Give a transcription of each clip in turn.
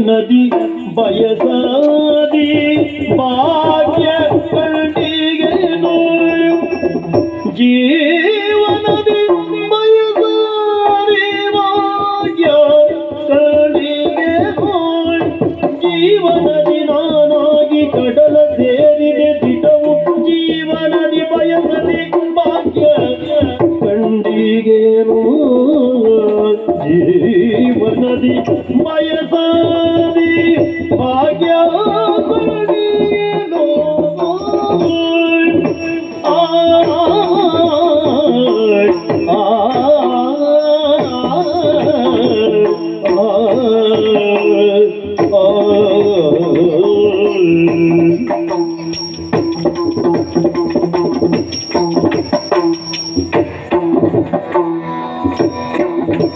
ನದಿ ಬಯಸಾದಿ ಭಾಗ್ಯ ಕಂಡಿಗೆನು ಜೀವನದಿ नदी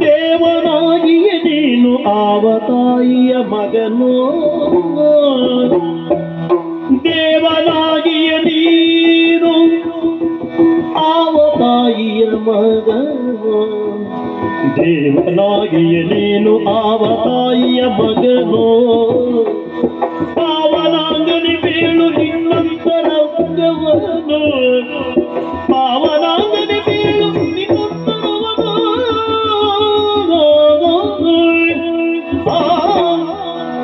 ದೇವನಾಗಿಯೇ ನೀನು ಆವತಾಯಿಯ ಮಗನು. ದೇವನಾಗಿಯ ನೀನು ಆವತಾಯಿಯ ಮಗನು. ದೇವನಾಗಿಯ ನೀನು ಆವತಾಯಿಯ ಮಗನು.